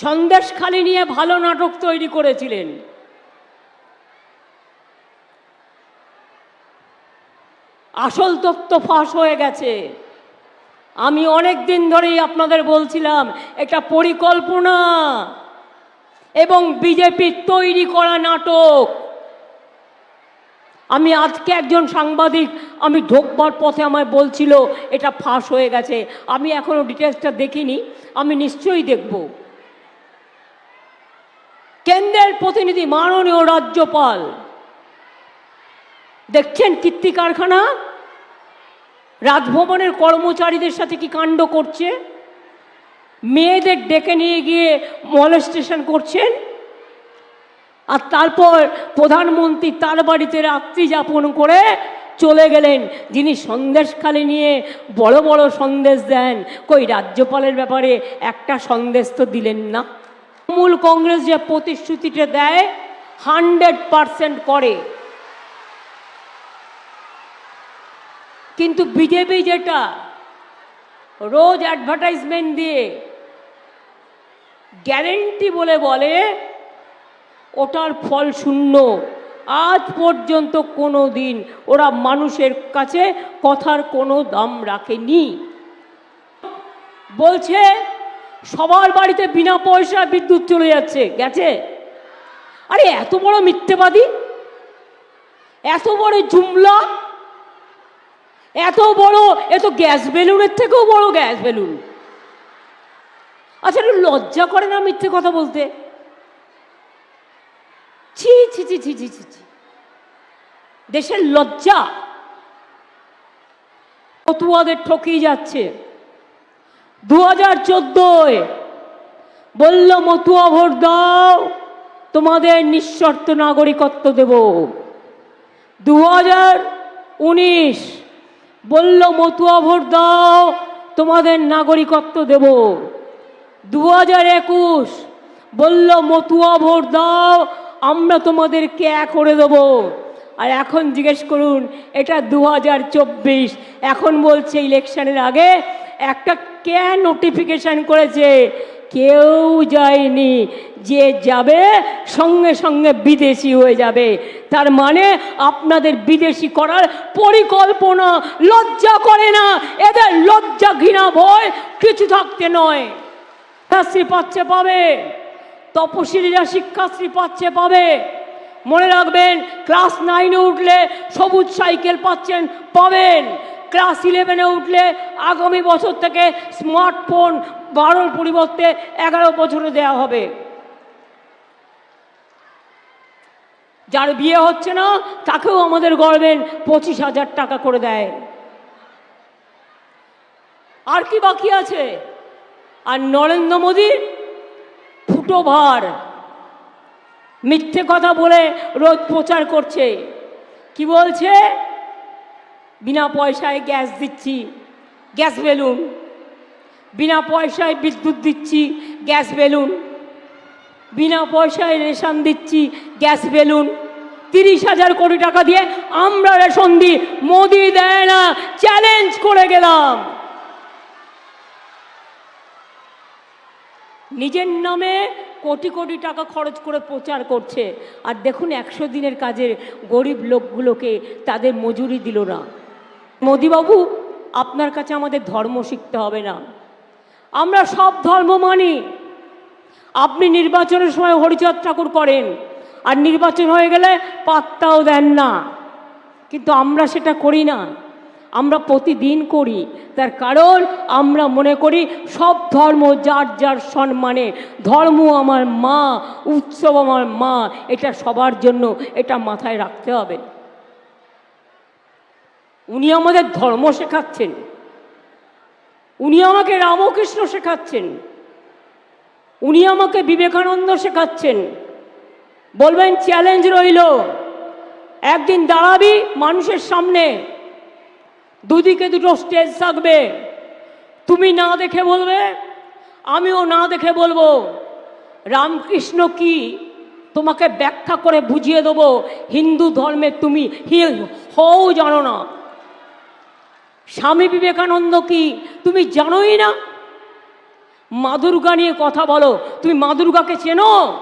সন্দেশখালি নিয়ে ভালো নাটক তৈরি করেছিলেন। আসল তথ্য ফাঁস হয়ে গেছে। আমি অনেক দিন ধরেই আপনাদের বলছিলাম, এটা পরিকল্পনা এবং বিজেপির তৈরি করা নাটক। আমি আজকে একজন সাংবাদিক, আমি ঢোকবার পথে আমায় বলছিল, এটা ফাঁস হয়ে গেছে। আমি এখনও ডিটেলসটা দেখিনি, আমি নিশ্চয়ই দেখব। কেন্দ্রের প্রতিনিধি মাননীয় রাজ্যপাল। দেখছেন কীর্তি কারখানা? রাজভবনের কর্মচারীদের সাথে কি কাণ্ড করছে? মেয়েদের ডেকে নিয়ে গিয়ে মলেস্টেশন করছেন? আর তারপর প্রধানমন্ত্রী তার বাড়িতে রাত্রি যাপন করে চলে গেলেন। যিনি সন্দেশখালি নিয়ে বড় বড় সন্দেশ দেন। কই, রাজ্যপালের ব্যাপারে একটা সন্দেশ তো দিলেন না। তৃণমূল কংগ্রেস যে প্রতিশ্রুতিটা দেয়, হান্ড্রেড পারসেন্ট করে। কিন্তু বিজেপি যেটা, রোজ অ্যাডভার্টাইজমেন্ট দিয়ে গ্যারেন্টি বলে বলে, ওটার ফল শূন্য। আজ পর্যন্ত কোনো দিন ওরা মানুষের কাছে কথার কোনো দাম রাখেনি। বলছে সবার বাড়িতে বিনা পয়সা বিদ্যুৎ চলে যাচ্ছে, গেছে? আরে, এত বড় মিথ্যেবাদী? এত বড় জুমলা? এত বড় এত গ্যাস বেলুনের থেকেও বড় গ্যাস বেলুন। আচ্ছা একটু লজ্জা করে না মিথ্যে কথা বলতে? ছি ছি ছি ছি ছি ছি ছি। দেশের লজ্জা। পতুয়াদের ঠকিয়ে যাচ্ছে। দু হাজার চোদ্দোয় বলল, মতুয়া ভোট দাও, তোমাদের নিঃশর্ত নাগরিকত্ব দেব। দু হাজার উনিশ বলল, মতুয়া ভোট দাও, তোমাদের নাগরিকত্ব দেব। দু হাজার একুশ বলল, মতুয়া ভোট দাও, আমরা তোমাদেরকে এক করে দেবো। আর এখন জিজ্ঞেস করুন, এটা দু হাজার চব্বিশ, এখন বলছে ইলেকশনের আগে একটা কে নোটিফিকেশন করেছে? কেউ যায়নি। যে যাবে, সঙ্গে সঙ্গে বিদেশি হয়ে যাবে। তার মানে আপনাদের বিদেশি করার পরিকল্পনা লজ্জা করে না। এদের লজ্জা ঘৃণা ভয় কিছু থাকতে নয়। শিক্ষাশ্রী পাচ্ছে পাবে। তপশিলীরা শিক্ষাশ্রী পাচ্ছে পাবে। মনে রাখবেন, ক্লাস নাইনে উঠলে সবুজ সাইকেল পাচ্ছেন, পাবেন। ক্লাস ইলেভেনে উঠলে আগামী বছর থেকে স্মার্টফোন বারোর পরিবর্তে এগারো বছরে দেওয়া হবে। যার বিয়ে হচ্ছে না, তাকেও আমাদের গভর্নমেন্ট পঁচিশ হাজার টাকা করে দেয়। আর কি বাকি আছে? আর নরেন্দ্র মোদীর ফুটো ভার মিথ্যে কথা বলে রোজ প্রচার করছে। কি বলছে? বিনা পয়সায় গ্যাস দিচ্ছি, গ্যাস বেলুন। বিনা পয়সায় বিদ্যুৎ দিচ্ছি, গ্যাস বেলুন। বিনা পয়সায় রেশন দিচ্ছি, গ্যাস বেলুন। তিরিশ হাজার কোটি টাকা দিয়ে আমরা রেশন দিই, মোদি দেয় না চ্যালেঞ্জ করে গেলাম। নিজের নামে কোটি কোটি টাকা খরচ করে প্রচার করছে, আর দেখুন একশো দিনের কাজের গরিব লোকগুলোকে তাদের মজুরি দিল না। মোদিবাবু, আপনার কাছে আমাদের ধর্ম শিখতে হবে না। আমরা সব ধর্ম মানি। আপনি নির্বাচনের সময় হরিচাঁদ ঠাকুর করেন, আর নির্বাচন হয়ে গেলে পাত্তাও দেন না। কিন্তু আমরা সেটা করি না। আমরা প্রতিদিন করি। তার কারণ আমরা মনে করি সব ধর্ম যার যার সম্মানে। ধর্ম আমার মা, উৎসব আমার মা, এটা সবার জন্য এটা মাথায় রাখতে হবে। উনি আমাদের ধর্ম শেখাচ্ছেন। উনি আমাকে রামকৃষ্ণ শেখাচ্ছেন। উনি আমাকে বিবেকানন্দ শেখাচ্ছেন। বলবেন চ্যালেঞ্জ রইল। একদিন দাঁড়াবি মানুষের সামনে। দুদিকে দুটো স্টেজ থাকবে। তুমি না দেখে বলবে, আমিও না দেখে বলব। রামকৃষ্ণ কি? তোমাকে ব্যাখ্যা করে বুঝিয়ে দেবো। হিন্দু ধর্মে তুমি হি হও, জানো না। স্বামী বিবেকানন্দ কি? তুমি জানোই না? মা দুর্গা নিয়ে কথা বলো। তুমি মা দুর্গাকে চেনো?